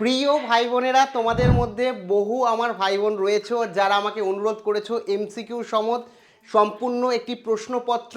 প্রিয় ভাই বোনেরা তোমাদের মধ্যে বহু আমার ভাই বোন রয়েছে, যারা আমাকে অনুরোধ করেছ এমসিকিউ সমত সম্পূর্ণ একটি প্রশ্নপত্র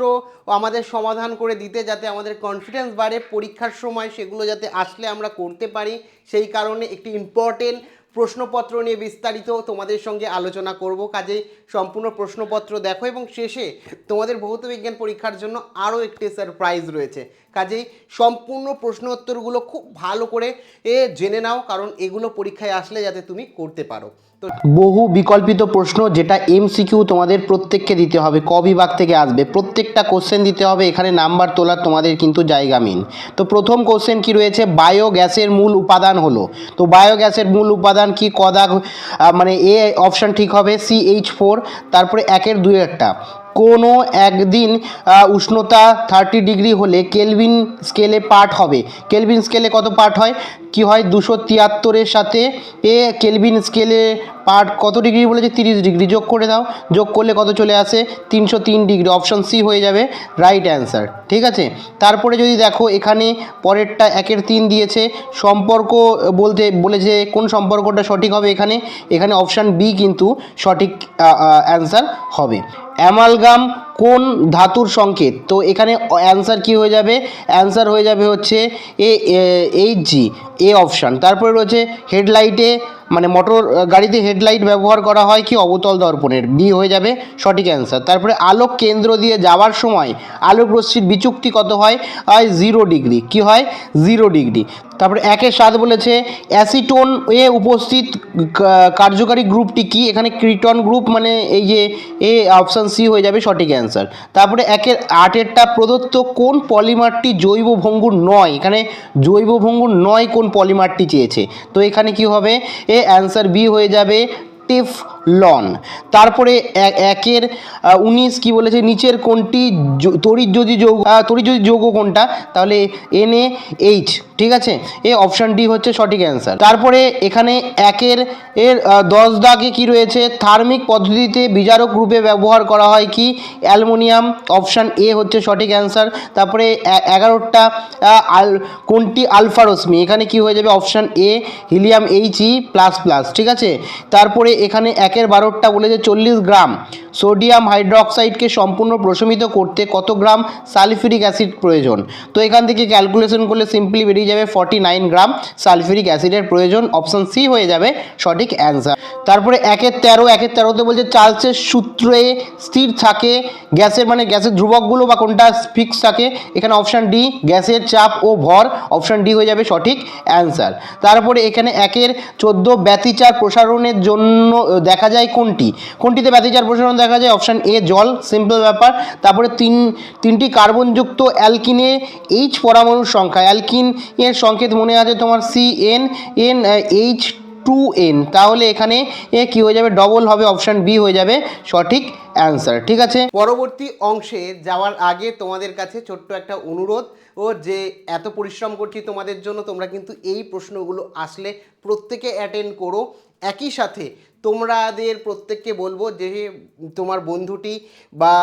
আমাদের সমাধান করে দিতে, যাতে আমাদের কনফিডেন্স বাড়ে, পরীক্ষার সময় সেগুলো যাতে আসলে আমরা করতে পারি। সেই কারণে একটি ইম্পর্টেন্ট প্রশ্নপত্র নিয়ে বিস্তারিত তোমাদের সঙ্গে আলোচনা করব। কাজেই সম্পূর্ণ প্রশ্নপত্র দেখো এবং শেষে তোমাদের ভৌত বিজ্ঞান পরীক্ষার জন্য আরও একটি সারপ্রাইজ রয়েছে। কাজেই সম্পূর্ণ প্রশ্ন উত্তরগুলো খুব ভালো করে, এ, জেনে নাও, কারণ এগুলো পরীক্ষায় আসলে যাতে তুমি করতে পারো। তো বহু বিকল্পিত প্রশ্ন যেটা এমসিকিউ তোমাদের প্রত্যেককে দিতে হবে, ক বিভাগ থেকে আসবে। প্রত্যেকটা কোশ্চেন দিতে হবে, এখানে নাম্বার তোলার তোমাদের কিন্তু জায়গা মিন তো প্রথম কোশ্চেন কি রয়েছে? বায়োগ্যাসের মূল উপাদান হলো। তো বায়োগ্যাসের মূল উপাদান কি? কদাগ মানে এ অপশন ঠিক হবে সি এইচ ফোর তারপরে একের দুই একটা। কোনো একদিন উষ্ণতা থার্টি ডিগ্রি হলে কেলভিন স্কেলে পার্ট হবে। কেলভিন স্কেলে কত পার্ট হয়? কি হয়? দুশো তিয়াত্তরের সাথে এ কেলভিন স্কেলে পার্ট কত ডিগ্রি বলেছে? তিরিশ ডিগ্রি। যোগ করে দাও। যোগ করলে কত চলে আসে? তিনশো তিন ডিগ্রি। অপশান সি হয়ে যাবে রাইট অ্যান্সার। ঠিক আছে? তারপরে যদি দেখো এখানে পরেরটা একের তিন দিয়েছে। সম্পর্ক বলতে বলেছে কোন সম্পর্কটা সঠিক হবে এখানে? এখানে অপশান বি কিন্তু সঠিক অ্যান্সার হবে। অ্যামালগাম কোন ধাতুর সংকেত? তো এখানে অ্যান্সার কি হয়ে যাবে? অ্যান্সার হয়ে যাবে হচ্ছে A H G A option তারপরে রয়েছে হেডলাইটে মানে মোটর গাড়িতে হেডলাইট ব্যবহার করা হয় কি? অবতল দর্পণের। বি হয়ে যাবে সঠিক অ্যান্সার তারপরে আলোক কেন্দ্র দিয়ে যাওয়ার সময় আলোক রশ্মির বিচুক্তি কত হয়? জিরো ডিগ্রি কি হয়? জিরো ডিগ্রি তারপরে একের সাত বলেছে, অ্যাসিটোন এ উপস্থিত কার্যকারী গ্রুপটি কি? এখানে ক্রিটন গ্রুপ মানে এই যে, এ অপশান সি হয়ে যাবে সঠিক অ্যান্সার। তারপরে একের আটেরটা প্রদত্ত কোন পলিমারটি জৈব ভঙ্গুর নয়? এখানে জৈব ভঙ্গুর নয় কোন পলিমারটি চেয়েছে। তো এখানে কি হবে? এ অ্যান্সার বি হয়ে যাবে টিফ লন। তারপরে একের উনিশ কি বলেছে, নিচের কোনটি তড়িৎ যদি যৌগ তড়িৎ যদি যৌগ কোনটা তাহলে এন এ এইচ ঠিক আছে? এ অপশান ডি হচ্ছে সঠিক অ্যান্সার তারপরে এখানে একের, এর দশ দাগে কি রয়েছে? থার্মিক পদ্ধতিতে বিজারক রূপে ব্যবহার করা হয় কি? অ্যালুমিনিয়াম অপশান এ হচ্ছে সঠিক অ্যান্সার তারপরে এগারোটা আল কোনটি আলফা রশ্মি। এখানে কি হয়ে যাবে? Option A helium H E plus plus ঠিক আছে? তারপরে এখানে একের বারোটা বলেছে চল্লিশ গ্রাম। সোডিয়াম হাইড্রোক্সাইডকে সম্পূর্ণ প্রশমিত করতে কত গ্রাম সালফিউরিক অ্যাসিড প্রয়োজন? তো এখান থেকে ক্যালকুলেশন করলে সিম্পলি বেরিয়ে যাবে ফর্টি নাইন গ্রাম সালফিউরিক অ্যাসিডের প্রয়োজন। অপশান সি হয়ে যাবে সঠিক অ্যান্সার তারপরে একের তেরো, একের তেরোতে বলছে চার্লসের সূত্রে স্থির থাকে। গ্যাসের মানে গ্যাসের ধ্রুবকগুলো বা কোনটা ফিক্স থাকে? এখানে অপশান ডি গ্যাসের চাপ ও ভর। অপশান ডি হয়ে যাবে সঠিক অ্যান্সার তারপরে এখানে একের চোদ্দ ব্যতিচার প্রসারণের জন্য, দেখা যায় কোনটি? কোনটিতে ব্যতিচার প্রসারণ দেখা যায় অপশান এ জল সিম্পল ব্যাপার। তারপরে তিন, তিনটি কার্বনযুক্ত অ্যালকিনে এইচ পরমাণুর সংখ্যা। অ্যালকিন এর সংকেত মনে আছে তোমার C N N H two N তাহলে এখানে এ কী হয়ে যাবে? ডবল হবে অপশান বি হয়ে যাবে। সঠিক অ্যান্সার ঠিক আছে? পরবর্তী অংশে যাওয়ার আগে তোমাদের কাছে ছোট্ট একটা অনুরোধ ও যে এত পরিশ্রম করছি তোমাদের জন্য, তোমরা কিন্তু এই প্রশ্নগুলো আসলে প্রত্যেকে অ্যাটেন্ড করো। একই সাথে তোমাদের প্রত্যেককে বলব যে তোমার বন্ধুটি বা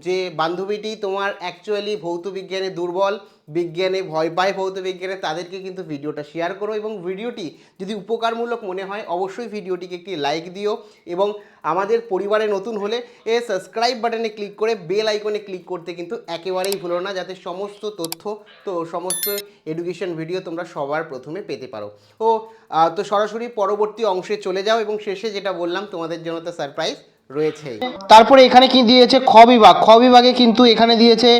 যে বান্ধবীটি তোমার অ্যাকচুয়ালি ভৌত বিজ্ঞানে দুর্বল বিজ্ঞানে, ভয় পায় ভৌত বিজ্ঞানে, তাদেরকে কিন্তু ভিডিওটা শেয়ার করো এবং ভিডিওটি যদি উপকারমূলক মনে হয়, অবশ্যই ভিডিওটিকে একটি লাইক দিও এবং আমাদের পরিবারে নতুন হলে এ সাবস্ক্রাইব বাটনে ক্লিক করে বেল আইকনে ক্লিক করতে কিন্তু একেবারেই ভুলো না, যাতে সমস্ত তথ্য তো সমস্ত এডুকেশন ভিডিও তোমরা সবার প্রথমে পেতে পারো। ও তো সরাসরি পরবর্তী অংশে চলে যাও এবং শেষে যেটা বললাম, তোমাদের জন্য তো সারপ্রাইজ রয়েছেই। তারপরে এখানে কি দিয়েছে? খ বিভাগ। খ বিভাগে কিন্তু এখানে দিয়েছে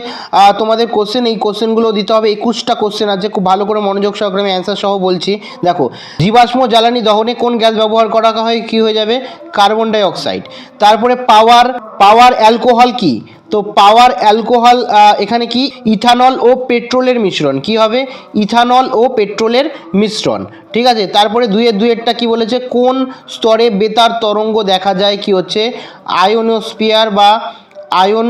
তোমাদের কোশ্চেন এই কোশ্চেনগুলো দিতে হবে, একুশটা কোশ্চেন আছে, খুব ভালো করে মনোযোগ সহকারে আমি অ্যান্সার সহ বলছি। দেখো, জীবাশ্ম জ্বালানি দহনে কোন গ্যাস ব্যবহার করা হয়? কি হয়ে যাবে? কার্বন ডাই অক্সাইড। তারপরে পাওয়ার পাওয়ার অ্যালকোহল কি? তো পাওয়ার অ্যালকোহল এখানে কি? ইথানল ও পেট্রোলের মিশ্রণ। কি হবে? ইথানল ও পেট্রোলের মিশ্রণ। ঠিক আছে? তারপরে দুইয়ের দুইয়েরটা কি বলেছে? কোন স্তরে বেতার তরঙ্গ দেখা যায়? কি হচ্ছে? আয়োনোস্পিয়ার বা আয়ন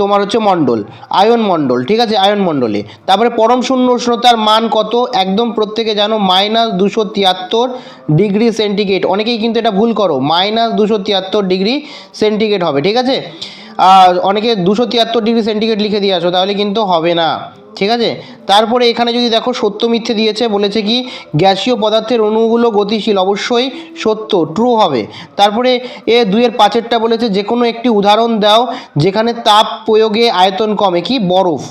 তোমার হচ্ছে মণ্ডল। আয়ন মণ্ডল, ঠিক আছে? আয়ন মণ্ডলে। তারপরে পরম শূন্য উষ্ণতার মান কত? একদম প্রত্যেকে জানো, মাইনাস দুশো তিয়াত্তর ডিগ্রি সেন্টিগ্রেড। অনেকেই কিন্তু এটা ভুল করো, মাইনাস দুশো তিয়াত্তর ডিগ্রি সেন্টিগ্রেড হবে, ঠিক আছে? অনেকে দুশো তিয়াত্তর ডিগ্রি সেন্টিগ্রেড লিখে দিয়ে আসো, তাহলে কিন্তু হবে না। ঠিক আছে? তারপরে এখানে যদি দেখো সত্য মিথ্যে দিয়েছে, বলেছে কি, গ্যাসীয় পদার্থের অণুগুলো গতিশীল, অবশ্যই সত্য ট্রু হবে। তারপরে এ দুইয়ের পাঁচেরটা বলেছে যে কোনো একটি উদাহরণ দাও, যেখানে তাপ প্রয়োগে আয়তন কমে। কি? বরফ।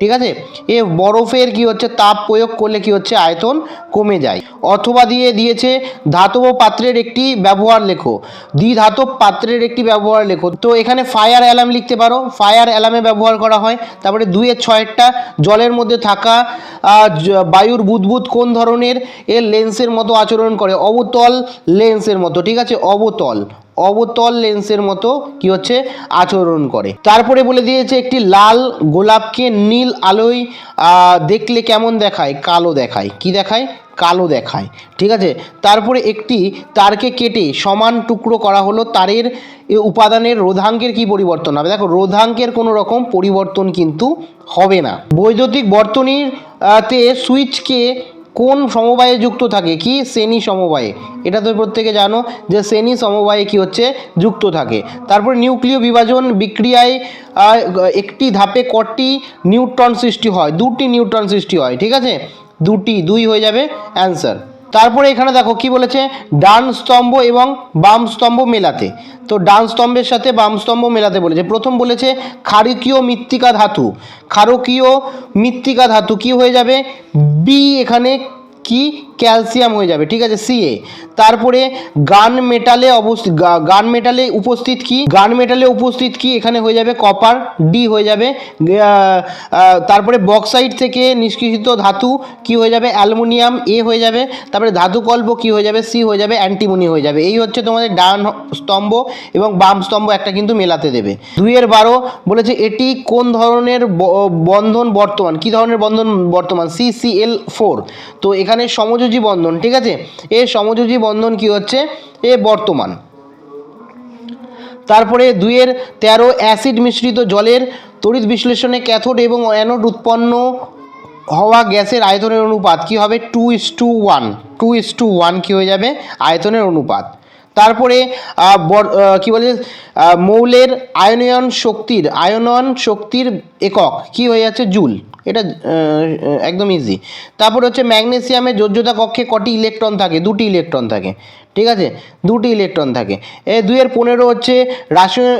ঠিক আছে? এ বরফের কি হচ্ছে? তাপ প্রয়োগ করলে কি হচ্ছে? আয়তন কমে যায়। অথবা দিয়ে দিয়েছে ধাতব পাত্রের একটি ব্যবহার লেখো। দ্বিধাতব পাত্রের একটি ব্যবহার লেখো। তো এখানে ফায়ার অ্যালার্ম লিখতে পারো। ফায়ার অ্যালার্মে ব্যবহার করা হয়। তারপরে দুইয়ের ছয়েরটা জলের মধ্যে থাকা বায়ুর বুদবুদ কোন ধরনের? এর লেন্সের মতো আচরণ করে। অবতল লেন্সের মতো। ঠিক আছে? অবতল। অবতল লেন্সের মতো কি হচ্ছে আচরণ করে। তারপরে বলে দিয়েছে একটি লাল গোলাপকে নীল আলোয় দেখলে কেমন দেখায়? কালো দেখায়। কি দেখায়? কালো দেখায়। ঠিক আছে? তারপরে একটি তারকে কেটে সমান টুকরো করা হলো তারের উপাদানের রোধাঙ্কের কি পরিবর্তন হবে? দেখো, রোধাঙ্কের কোনো রকম পরিবর্তন কিন্তু হবে না। বৈদ্যুতিক বর্তনীর তে সুইচকে কোন সমবায়ে যুক্ত থাকে? কি? শ্রেণি সমবায়ে। এটা তো প্রত্যেকে জানো যে শ্রেণি সমবায়ে কি হচ্ছে? যুক্ত থাকে। তারপর নিউক্লিয় বিভাজন বিক্রিয়ায় একটি ধাপে কটি নিউট্রন সৃষ্টি হয়? দুটি নিউট্রন সৃষ্টি হয়, ঠিক আছে? দুটি, দুই হয়ে যাবে অ্যান্সার। তারপরে এখানে দেখো কি বলেছে? ডান স্তম্ভ এবং বাম স্তম্ভ মেলাতে। তো ডান স্তম্ভের সাথে বাম স্তম্ভ মেলাতে বলেছে। প্রথম বলেছে, ক্ষারকীয় মৃত্তিকা ধাতু। ক্ষারকীয় মৃত্তিকা ধাতু কি হয়ে যাবে? বি এখানে কি ক্যালসিয়াম হয়ে যাবে, ঠিক আছে? সিএ তারপরে গান মেটালে অবস্থিত গান মেটালে উপস্থিত কি? গান মেটালে উপস্থিত কি? এখানে হয়ে যাবে কপার ডি হয়ে যাবে তারপরে বক্সাইড থেকে নিষ্কৃষিত ধাতু কি হয়ে যাবে? অ্যালুমিনিয়াম এ হয়ে যাবে, তারপরে ধাতু কল্প কি হয়ে যাবে? সি হয়ে যাবে, অ্যান্টিমনি হয়ে যাবে। এই হচ্ছে তোমাদের ডান স্তম্ভ এবং বাম স্তম্ভ একটা কিন্তু মেলাতে দেবে। দুইয়ের বারো বলেছে এটি কোন ধরনের বন্ধন বর্তমান? কি ধরনের বন্ধন বর্তমান? সি সি এল ফোর তো এখানে সমযোজী বন্ধন, ঠিক আছে? এ সমযোজী বন্ধন কি হচ্ছে? এ বর্তমান। তারপরে দুইয়ের তেরো অ্যাসিড মিশ্রিত জলের তড়িৎ বিশ্লেষণে ক্যাথোড এবং অ্যানোড উৎপন্ন হওয়া গ্যাসের আয়তনের অনুপাত কি হবে? Two is two one. Two is two one কী হয়ে যাবে? আয়তনের অনুপাত। তারপরে কি বলে? মৌলের আয়নয়ন শক্তির আয়নন শক্তির একক কি হয়ে যাচ্ছে? জুল। এটা একদম ইজি তারপর হচ্ছে ম্যাগনেসিয়ামের যোজ্যতা কক্ষে কটি ইলেকট্রন থাকে? দুটি ইলেকট্রন থাকে। ঠিক আছে? দুটি ইলেকট্রন থাকে। এ দুইয়ের পনেরো হচ্ছে রাসায়ন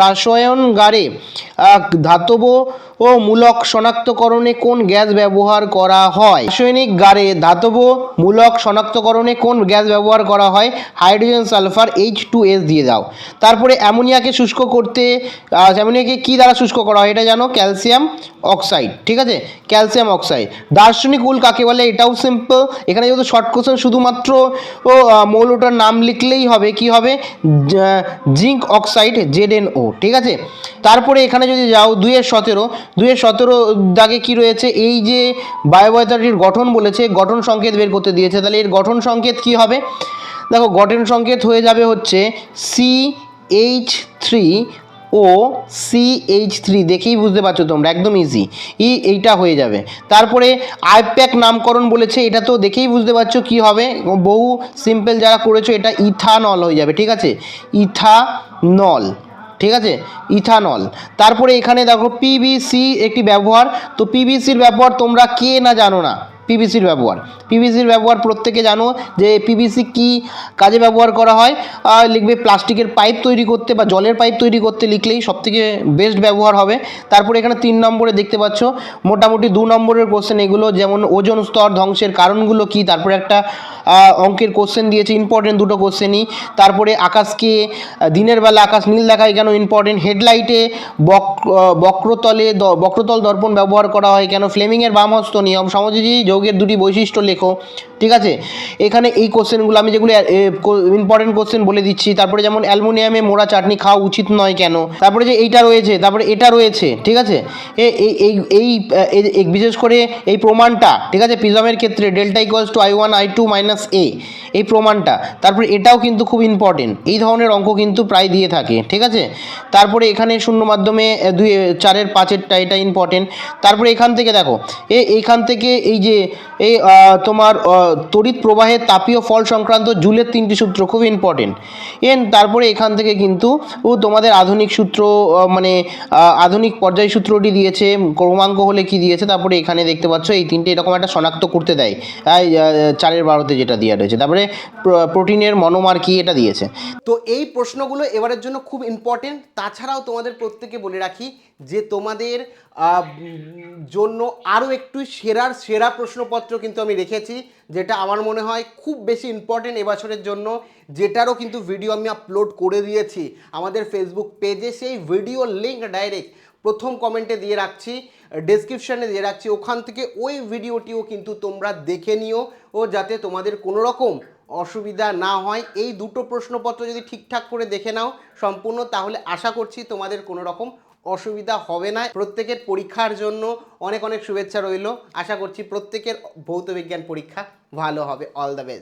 রাসায়নগারে ধাতব ও মূলক শনাক্তকরণে কোন গ্যাস ব্যবহার করা হয়? রাসায়নিক গারে ধাতব মূলক শনাক্তকরণে কোন গ্যাস ব্যবহার করা হয়? Hydrogen, sulphur H two S দিয়ে দাও। তারপরে অ্যামোনিয়াকে শুষ্ক করতে অ্যামোনিয়াকে কী দ্বারা শুষ্ক করা হয় এটা জানো? ক্যালসিয়াম অক্সাইড, ঠিক আছে? Calcium oxide. দার্শনিক উল কাকে বলে? এটাও সিম্পল এখানে যেহেতু শর্ট কোশ্চেন শুধুমাত্র ও মৌলটার নাম লিখলেই হবে, কি হবে? Zinc oxide Z N O, ঠিক আছে? তারপরে এখানে যদি যাও দুয়ের সতেরো দুয়ের সতেরো দাগে কি রয়েছে? এই যে বায়োবয়তাটির গঠন বলেছে, গঠন সংকেত বের করতে দিয়েছে, তাহলে এর গঠন সংকেত কি হবে? দেখো, গঠন সংকেত হয়ে যাবে হচ্ছে C H three O C H three দেখেই বুঝতে পারছ তোমরা, একদম ইজি ই এইটা হয়ে যাবে। তারপরে আইপ্যাক নামকরণ বলেছে এটা তো দেখেই বুঝতে পারছ কি হবে। বহু সিম্পল যারা করেছ, এটা ইথানল হয়ে যাবে, ঠিক আছে? ইথানল ঠিক আছে? ইথানল তারপরে এখানে দেখো পিবিসি একটি ব্যবহার। তো পিভিসির ব্যবহার তোমরা কে না জানো না। পিভিসির ব্যবহার। পিভিসির ব্যবহার প্রত্যেকে জানো যে পিভিসি কি কাজে ব্যবহার করা হয়। লিখবে প্লাস্টিকের পাইপ তৈরি করতে বা জলের পাইপ তৈরি করতে লিখলেই সবথেকে বেস্ট ব্যবহার হবে। তারপরে এখানে তিন নম্বরে দেখতে পাচ্ছ, মোটামুটি দু নম্বরের কোশ্চেন এগুলো, যেমন ওজন স্তর ধ্বংসের কারণগুলো কি, তারপরে একটা অঙ্কের কোশ্চেন দিয়েছে ইম্পর্টেন্ট দুটো কোশ্চেনই তারপরে আকাশকে দিনের বেলা আকাশ নীল দেখায় কেন ইম্পর্টেন্ট হেডলাইটে বক বক্রতলে বক্রতল দর্পণ ব্যবহার করা হয় কেন ফ্লেমিংয়ের বামহস্ত নিয়ম সমযোজী যৌগের দুটি বৈশিষ্ট্য লেখো। ঠিক আছে? এখানে এই কোশ্চেনগুলো আমি যেগুলো ইম্পর্টেন্ট কোশ্চেন বলে দিচ্ছি। তারপরে যেমন অ্যালুমিনিয়ামে মোড়া চাটনি খাওয়া উচিত নয় কেন? তারপরে যে এইটা রয়েছে, তারপরে এটা রয়েছে, ঠিক আছে? এই এই বিশেষ করে এই প্রমাণটা, ঠিক আছে? প্রিজমের ক্ষেত্রে delta equals to I one I two minus A এই প্রমাণটা। তারপরে এটাও কিন্তু খুব ইম্পর্টেন্ট এই ধরনের অঙ্ক কিন্তু প্রায় দিয়ে থাকে, ঠিক আছে? তারপরে এখানে শূন্য মাধ্যমে দুই চারের পাঁচেরটা এটা ইম্পর্টেন্ট তারপরে এখান থেকে দেখো, এ এইখান থেকে এই যে এই তোমার তড়িৎ প্রবাহের তাপীয় ফল সংক্রান্ত জুলের তিনটি সূত্র খুব ইম্পর্টেন্ট এন তারপরে এখান থেকে কিন্তু, ও তোমাদের আধুনিক সূত্র মানে আধুনিক পর্যায় সূত্রটি দিয়েছে, ক্রমাঙ্ক হলে কি দিয়েছে, তারপরে এখানে দেখতে পাচ্ছ এই তিনটে এরকম একটা শনাক্ত করতে দেয়। চারের বারোতে যেটা দেওয়া রয়েছে, তারপরে প্রোটিনের মনোমার কি এটা দিয়েছে। তো এই প্রশ্নগুলো এবারের জন্য খুব ইম্পর্টেন্ট তাছাড়াও তোমাদের প্রত্যেকে বলে রাখি যে তোমাদের জন্য আরও একটু সেরার, সেরা প্রশ্নপত্র কিন্তু আমি রেখেছি। যেটা আমার মনে হয় খুব বেশি ইম্পর্টেন্ট এবছরের জন্য, যেটারও কিন্তু ভিডিও আমি আপলোড করে দিয়েছি। আমাদের ফেসবুক পেজে সেই ভিডিও লিঙ্ক ডাইরেক্ট প্রথম কমেন্টে দিয়ে রাখছি ডেসক্রিপশানে দিয়ে রাখছি। ওখান থেকে ওই ভিডিওটিও কিন্তু তোমরা দেখে নিও ও যাতে তোমাদের কোনো রকম অসুবিধা না হয়। এই দুটো প্রশ্নপত্র যদি ঠিকঠাক করে দেখে নাও সম্পূর্ণ, তাহলে আশা করছি তোমাদের কোনো রকম অসুবিধা হবে না। প্রত্যেকের পরীক্ষার জন্য অনেক অনেক শুভেচ্ছা রইল। আশা করছি প্রত্যেকের ভৌত বিজ্ঞান পরীক্ষা ভালো হবে। All the best